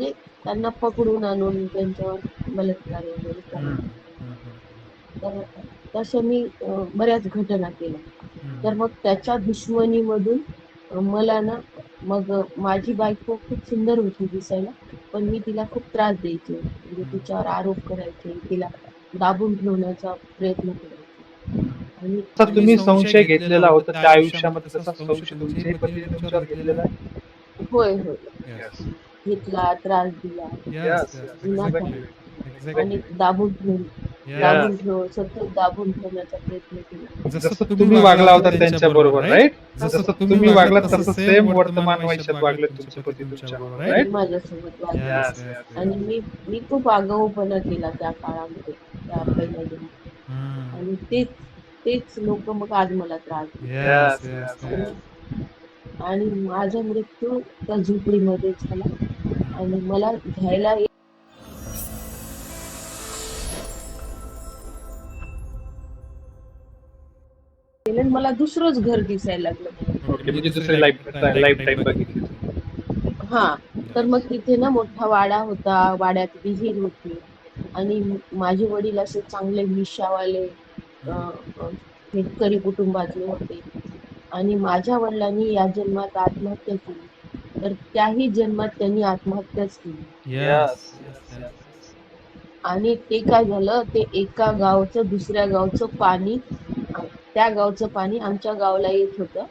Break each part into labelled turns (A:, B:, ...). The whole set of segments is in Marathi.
A: म्हणजे त्यांना पकडून आणून त्यांच्यावर बलात्कार वगैरे तर तशा मी बऱ्याच घटना केल्या. तर मग त्याच्या दुश्मनीमधून मला ना मग माझी बायको खूप सुंदर होती दिसायला पण मी तिला खूप त्रास द्यायचे. म्हणजे तिच्यावर आरोप करायचे तिला दाबून ठेवण्याचा प्रयत्न करायचे. आणि
B: तुम्ही संशय घेतलेला होता त्या आयुष्यामध्ये
A: होय होय. घेतला त्रास दिला. आणि. दाबून ठेवून. दाबून ठेव सतत दाबून ठेवण्याचा प्रयत्न केला
B: जसं तुम्ही वागला होता त्यांच्या बरोबर राईट जसं तुम्ही वागलात तसं सेम वर्तमान आयुष्यात वागले तुमचे पती तुमच्या बरोबर राईट
A: माझ्यासोबत वागला. आणि मी मी खूप आगाऊपणा केला त्या काळामध्ये त्या पहिल्या जन्मात
C: हम्म.
A: आणि तेच तेच लोक मग आज मला त्रास. आणि माझा मृत्यू त्या झोपडीमध्ये झाला मला घ्यायला मला दुसरंच घर दिसायला लागलं.
B: म्हणजे
A: हा तर मग तिथे ना मोठा वाडा होता वाड्यात विहीर होती. आणि माझे वडील असे चांगले मिशावाले शेतकरी कुटुंबातले होते. आणि माझ्या वडिलांनी या जन्मात आत्महत्या केली. तर त्याही जन्मात त्यांनी आत्महत्याच केली.
C: Yes.
A: आणि ते काय झालं? ते एका गावचं दुसऱ्या गावचं पाणी त्या गावचं पाणी आमच्या गावाला येत होतं.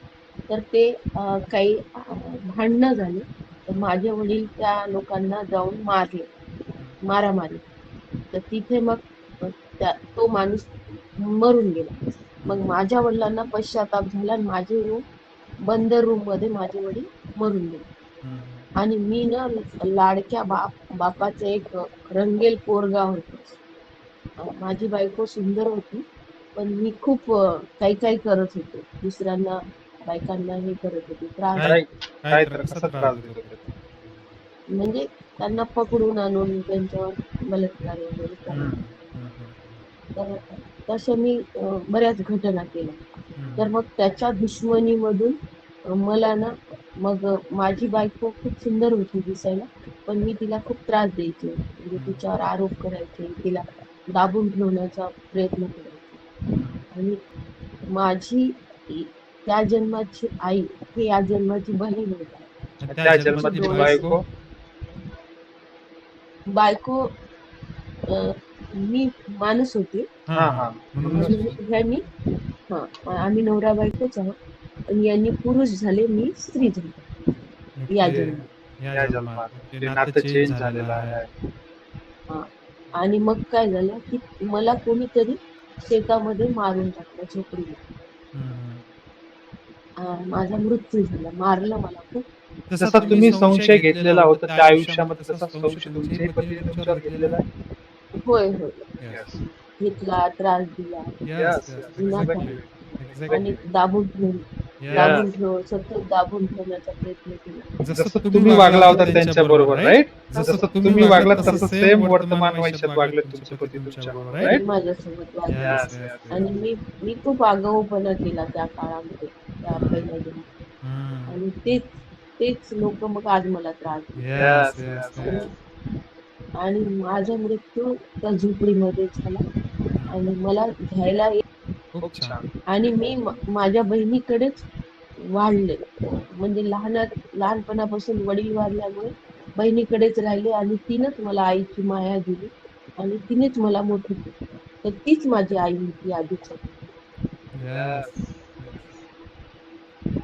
A: तर ते अं, काही अं, भांडणं झाली. तर माझे वडील त्या लोकांना जाऊन मारले. मारामारी. तर तिथे मग त्या तो माणूस मरून गेला. मग माझ्या वडिलांना पश्चाताप झाला आणि माझे रूम बंद रूममध्ये माझे वडील मरून गेले. आणि मी ना लाडक्या बाप बापाचं एक रंगेल पोरगा होतो. माझी बायको सुंदर होती पण मी खूप काही काही करत होते. दुसऱ्यांना बायकांना हे करत होते. त्रास म्हणजे त्यांना पकडून आणून त्यांच्यावर बलात्कार वगैरे तर तशा मी बऱ्याच घटना केल्या. तर मग त्याच्या दुश्मनीमधून मला ना मग माझी बायको खूप सुंदर होती दिसायला पण मी तिला खूप त्रास द्यायचे. म्हणजे तिच्यावर आरोप करायचे तिला दाबून ठेवण्याचा प्रयत्न करायचे. आणि माझी त्या जन्माची आई ही या जन्माची बहीण होती.
C: आणि
B: त्या जन्माची बायको?
A: मी माणूस होते.
B: हा हा.
A: ह्यांनी हा आम्ही नवरा बायकोच आहोत. आणि यांनी पुरुष झाले मी स्त्री झाले या. जन्मात. आणि मग काय झालं की मला कोणीतरी शेतामध्ये मारून टाकलं झोपडीला. अं, माझा मृत्यू झाला मारलं मला खूप
B: जसा तुम्ही संशय घेतलेला होता त्या आयुष्यामध्ये तसा संशय तुमच्याही पतीने तुमच्यावर घेतलेला आहे
A: होय होय. घेतला त्रास दिला. आणि. दाबून. दाबून ठेव सतत दाबून ठेवण्याचा प्रयत्न केला.
B: जसं तुम्ही वागला होता त्यांच्या बरोबर राईट जसं तुम्ही वागलात तसं सेम वर्तमान वागले तुमचे पती तुमच्या बरोबर राईट
A: माझ्यासोबत वागला. आणि मी मी खूप आगाऊपणा केला त्या काळामध्ये त्या पहिल्या. आणि तेच तेच लोक मग आज मला त्रास. आणि माझा मृत्यू त्या झोपडीमध्ये झाला. आणि मला घ्यायला
C: खूप छान.
A: आणि मी माझ्या बहिणीकडेच वाढले. म्हणजे लहानात लहानपणापासून वडील वाढल्यामुळे बहिणीकडेच राहिले आणि तिनंच मला आईची माया दिली आणि तिनेच मला मोठी केली. तर तीच माझी आई होती आधीच.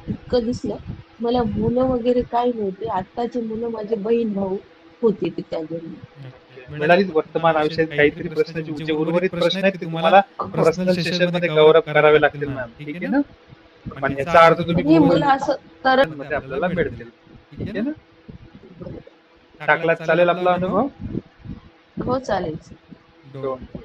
A: इतकं दिसलं. मला मुलं वगैरे काही नव्हते. आत्ताचे मुलं माझे बहीण भाऊ होते ते त्या जन्मी
B: मिळाली वर्तमान आयुष्यात काहीतरी प्रश्न जे जे उर्वरित प्रश्न आहेत ते तुम्हाला पर्सनल सेशनमध्ये अप करावे लागतील मॅम. ठीक आहे ना? पण याचा अर्थ तुम्ही मध्ये आपल्याला मिळतील ठीक आहे ना? टाकला चालेल आपला अनुभव?
A: हो चालेल.
C: Don't.